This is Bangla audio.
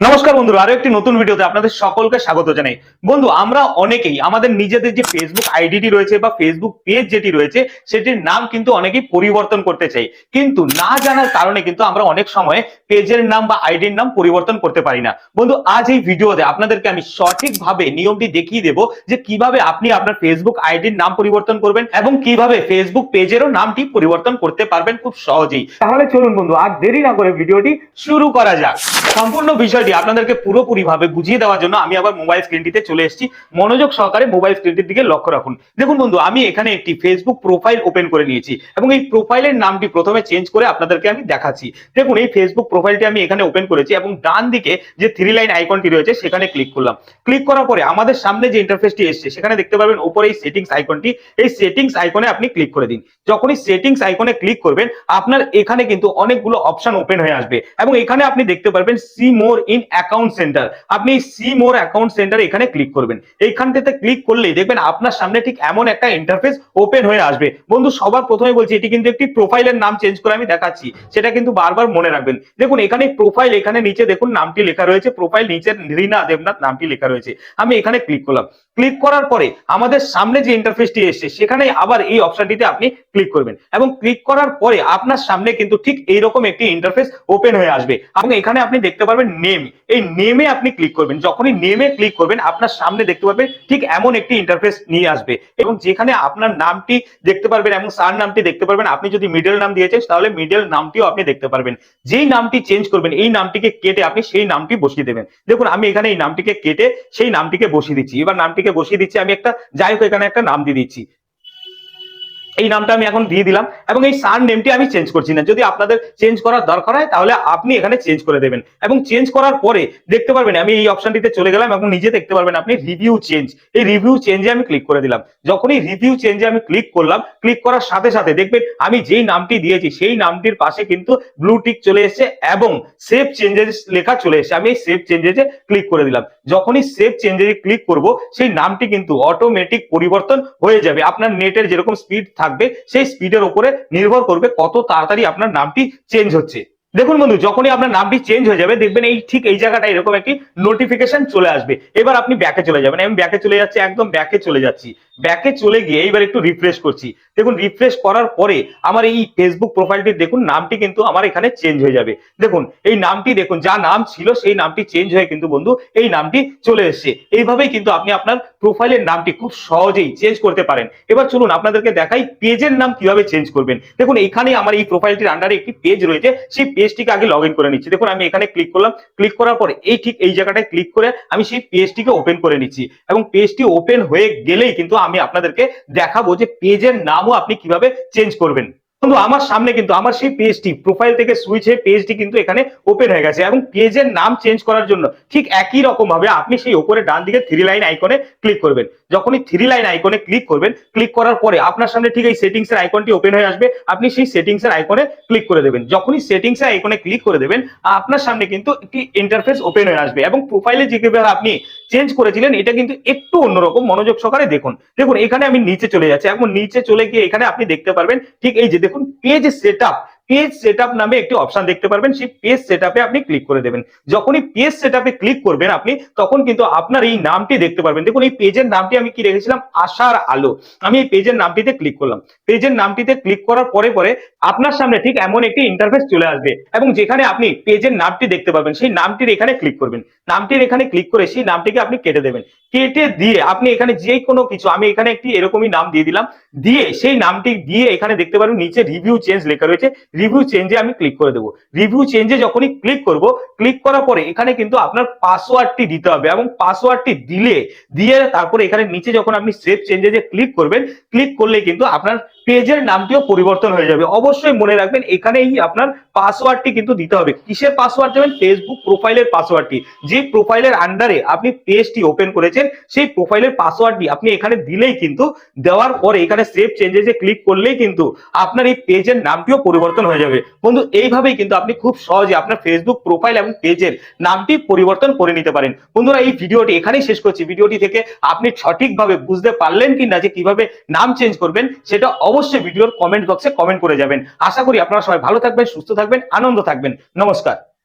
নমস্কার বন্ধুরা, আরও একটি নতুন ভিডিওতে আপনাদের সকলকে স্বাগত জানাই। বন্ধু, আমরা অনেকেই, আমাদের নিজেদের যে ফেসবুক আইডিটি রয়েছে বা ফেসবুক পেজ যেটি রয়েছে, সেটির নাম কিন্তু অনেকেই পরিবর্তন করতে চাই। কিন্তু না জানার কারণে কিন্তু আমরা অনেক সময় পেজের নাম বা আইডির নাম পরিবর্তন করতে পারি না। বন্ধু, আজ এই ভিডিওতে আপনাদেরকে আমি সঠিকভাবে নিয়মটি দেখিয়ে দেবো যে কীভাবে আপনি আপনার ফেসবুক আইডির নাম পরিবর্তন করবেন এবং কীভাবে ফেসবুক পেজেরও নামটি পরিবর্তন করতে পারবেন খুব সহজেই। তাহলে চলুন বন্ধু, আর দেরি না করে ভিডিওটি শুরু করা যাক। সম্পূর্ণ বিষয়টি আপনাদেরকে পুরোপুরি ভাবে বুঝিয়ে দেওয়ার জন্য আমি আবার মোবাইল স্ক্রিনটিতে চলে এসেছি। মনোযোগ সহকারে মোবাইল স্ক্রিনটির দিকে লক্ষ্য রাখুন। দেখুন বন্ধু, আমি এখানে একটি ফেসবুক প্রোফাইল ওপেন করে নিয়েছি এবং এই প্রোফাইলের নামটি প্রথমে চেঞ্জ করে আপনাদেরকে আমি দেখাচ্ছি। দেখুন, এই ফেসবুক প্রোফাইলটি আমি এখানে ওপেন করেছি এবং ডান দিকে যে থ্রি লাইন আইকনটি রয়েছে সেখানে ক্লিক করলাম। ক্লিক করার পরে আমাদের সামনে যে ইন্টারফেসটি এসছে, সেখানে দেখতে পাবেন উপরে এই সেটিংস আইকনটি এই সেটিংস আইকনে আপনি ক্লিক করে দিন। যখনই সেটিংস আইকনে ক্লিক করবেন, আপনার এখানে কিন্তু অনেকগুলো অপশন ওপেন হয়ে আসবে এবং এখানে আপনি দেখতে পারবেন see more in account center আপনি সি মোর অ্যাকাউন্ট সেন্টার এখানে ক্লিক করবেন। এইখানটাতে ক্লিক করলেই দেখবেন আপনার সামনে ঠিক এমন একটা ইন্টারফেস ওপেন হয়ে আসবে। বন্ধু, সবার প্রথমে বলছি, এটি কিন্তু একটি প্রোফাইলের নাম চেঞ্জ করে আমি দেখাচ্ছি। সেটা কিন্তু বারবার মনে রাখবেন। দেখুন, এখানে প্রোফাইল এখানে নিচে দেখুন নামটি লেখা রয়েছে। প্রোফাইল নিচে রিনা দেবনাথ নামটি লেখা রয়েছে। আমি এখানে ক্লিক করলাম। ক্লিক করার পরে আমাদের সামনে যে ইন্টারফেসটি এসছে, সেখানে আবার এই অপশনটিতে আপনি ক্লিক করবেন। এবং ক্লিক করার পরে আপনার সামনে কিন্তু ঠিক এইরকম একটি ইন্টারফেস ওপেন হয়ে আসবে। এবং এখানে আপনি দেখতে পারবেন নেম এই নেমে আপনি ক্লিক করবেন। যখনই নেমে ক্লিক করবেন, আপনার সামনে দেখতে পারবেন ঠিক এমন একটি ইন্টারফেস নিয়ে আসবে। এবং যেখানে আপনার নামটি দেখতে পারবেন এবং সার নামটি দেখতে পারবেন, আপনি যদি মিডল নাম দিয়েছেন, তাহলে মিডল নামটিও আপনি দেখতে পারবেন। যেই নামটি চেঞ্জ করবেন, এই নামটিকে কেটে আপনি সেই নামটি বসিয়ে দেবেন। দেখুন, আমি এখানে এই নামটিকে কেটে সেই নামটিকে বসিয়ে দিচ্ছি। এবার নামটিকে বসিয়ে দিচ্ছি, আমি একটা, যাই হোক, এখানে একটা নাম দিয়ে দিচ্ছি। এই নামটা আমি এখন দিয়ে দিলাম এবং এই সার নেমটি আমি চেঞ্জ করছি না। যদি আপনাদের চেঞ্জ করার দরকার হয়, তাহলে আপনি এখানে চেঞ্জ করে দেবেন। এবং চেঞ্জ করার পরে দেখতে পারবেন, আমি এই অপশনটিতে চলে গেলাম এবং নিজে দেখতে পারবেন আপনি রিভিউ চেঞ্জ এই রিভিউ চেঞ্জে আমি ক্লিক করে দিলাম। যখনই রিভিউ চেঞ্জে আমি ক্লিক করলাম ক্লিক করার সাথে সাথে দেখবেন আমি যেই নামটি দিয়েছি, সেই নামটির পাশে কিন্তু ব্লু টিক চলে এসেছে এবং সেভ চেঞ্জেস লেখা চলে এসেছে। আমি এই সেভ চেঞ্জেসে ক্লিক করে দিলাম। যখনই সেভ চেঞ্জে ক্লিক করব, সেই নামটি কিন্তু অটোমেটিক পরিবর্তন হয়ে যাবে। আপনার নেটের যেরকম স্পিড থাকবে, সেই স্পিডের উপরে নির্ভর করবে কত তাড়াতাড়ি আপনার নামটি চেঞ্জ হচ্ছে। দেখুন বন্ধু, যখনই আপনার নামটি চেঞ্জ হয়ে যাবে, দেখবেন এই ঠিক এই জায়গাটা এরকম একটি নোটিফিকেশন চলে আসবে। এবার আপনি ব্যাকে চলে যাবেন। আমি ব্যাকে চলে যাচ্ছি, একদম ব্যাকে চলে যাচ্ছি। ব্যাকে চলে গিয়ে এইবার একটু রিফ্রেশ করছি। দেখুন রিফ্রেশ করার পরে আমার এই ফেসবুক প্রোফাইলটি দেখুন, নামটি কিন্তু আমার এখানে চেঞ্জ হয়ে যাবে। দেখুন, এই নামটি দেখুন, যা নাম ছিল সেই নামটি চেঞ্জ হয়ে কিন্তু বন্ধু, এই নামটি চলে এসেছে। এইভাবেই কিন্তু আপনি আপনার প্রোফাইলের নামটি খুব সহজেই চেঞ্জ করতে পারেন। এবার চলুন আপনাদেরকে দেখাই পেজের নাম কীভাবে চেঞ্জ করবেন। দেখুন এখানে আমার এই প্রোফাইলটির আন্ডারে একটি পেজ রয়েছে, সেই পেজটিকে আগে লগ করে নিচ্ছি। দেখুন, আমি এখানে ক্লিক করলাম ক্লিক করার পরে এই ঠিক এই জায়গাটায় ক্লিক করে আমি সেই পেজটিকে ওপেন করে নিচ্ছি। এবং পেজটি ওপেন হয়ে গেলেই কিন্তু আমি আপনাদেরকে দেখাবো যে পেজের নামও আপনি কীভাবে চেঞ্জ করবেন। বন্ধু, আমার সামনে কিন্তু আমার সেই পেজটি প্রোফাইল থেকে সুইচ হয়ে পেজটি কিন্তু এখানে ওপেন হয়ে গেছে এবং পেজের নাম চেঞ্জ করার জন্য ঠিক একই রকম ভাবে আপনি সেই উপরে ডান দিকে থ্রি লাইন আইকনে ক্লিক করবেন। যখনই থ্রি লাইন আইকনে ক্লিক করবেন ক্লিক করার পরে আপনার সামনে ঠিক এই সেটিংস এর আইকনটি ওপেন হয়ে আসবে, আপনি সেই সেটিংস এর আইকনে ক্লিক করে দেবেন। যখনই সেটিংস এর আইকনে ক্লিক করে দেবেন, আপনার সামনে কিন্তু একটি ইন্টারফেস ওপেন হয়ে আসবে এবং প্রোফাইলে যেভাবে আপনি চেঞ্জ করেছিলেন, এটা কিন্তু একটু অন্যরকম মনোযোগ সহকারে দেখুন। দেখুন, এখানে আমি নিচে চলে যাচ্ছি এখন নিচে চলে গিয়ে এখানে আপনি দেখতে পারবেন ঠিক এই যে দেখুন পেজ সেটআপ পেজ সেটআপ নামে একটি অপশন দেখতে পারবেন। সেই পেজ সেটআপে আপনি ক্লিক করে দেবেন। যখনই পেজ সেটআপে ক্লিক করবেন আপনি, তখন কিন্তু আপনার এই নামটি দেখতে পারবেন। দেখুন, এই পেজের নামটি আমি কি রেখেছিলাম? আশার আলো। আমি এই পেজের নামটিতে ক্লিক করলাম। পেজের নামটিতে ক্লিক করার পরে পরে আপনার সামনে ঠিক এমন একটি ইন্টারফেস চলে আসবে এবং যেখানে আপনি পেজের নামটি দেখতে পাবেন সেই নামটির এখানে ক্লিক করবেন। নামটির এখানে ক্লিক করে সেই নামটিকে আপনি কেটে দেবেন। কেটে দিয়ে আপনি এখানে যে কোনো কিছু, আমি এখানে একটি এরকমই নাম দিয়ে দিলাম। দিয়ে সেই নামটি দিয়ে এখানে দেখতে পারবেন নিচে রিভিউ চেঞ্জ লেখা রয়েছে। রিভিউ চেঞ্জে আমি ক্লিক করে দেবো। রিভিউ চেঞ্জে যখনই ক্লিক করব ক্লিক করার পরে এখানে কিন্তু আপনার পাসওয়ার্ডটি দিতে হবে এবং পাসওয়ার্ডটি দিলে, দিয়ে তারপরে এখানে নিচে যখন আপনি সেভ চেঞ্জে যে ক্লিক করবেন ক্লিক করলে কিন্তু আপনার পেজের নামটিও পরিবর্তন হয়ে যাবে। অবশ্যই মনে রাখবেন এখানেই আপনার পাসওয়ার্ডটি কিন্তু দিতে হবে। কিসের পাসওয়ার্ড দেবেন? ফেসবুক প্রোফাইলের পাসওয়ার্ডটি যে প্রোফাইলের আন্ডারে আপনি পেজটি ওপেন করেছেন, সেই প্রোফাইলের পাসওয়ার্ডটি আপনি এখানে দিলেই কিন্তু দেওয়ার পরে এখানে সেভ চেঞ্জেসে ক্লিক করলেই কিন্তু আপনার এই পেজের নামটিও পরিবর্তন হয়ে যাবে। বন্ধু, এইভাবেই কিন্তু আপনি খুব সহজে আপনার ফেসবুক প্রোফাইল এবং পেজের নামটি পরিবর্তন করে নিতে পারেন। বন্ধুরা, এই ভিডিওটি এখানেই শেষ করছি। ভিডিওটি থেকে আপনি সঠিকভাবে বুঝতে পারলেন কিনা যে কীভাবে নাম চেঞ্জ করবেন, সেটা অবশ্যই ভিডিওর কমেন্ট বক্সে কমেন্ট করে যাবেন। আশা করি আপনারা সবাই ভালো থাকবেন, সুস্থ থাকবেন, আনন্দ থাকবেন। নমস্কার।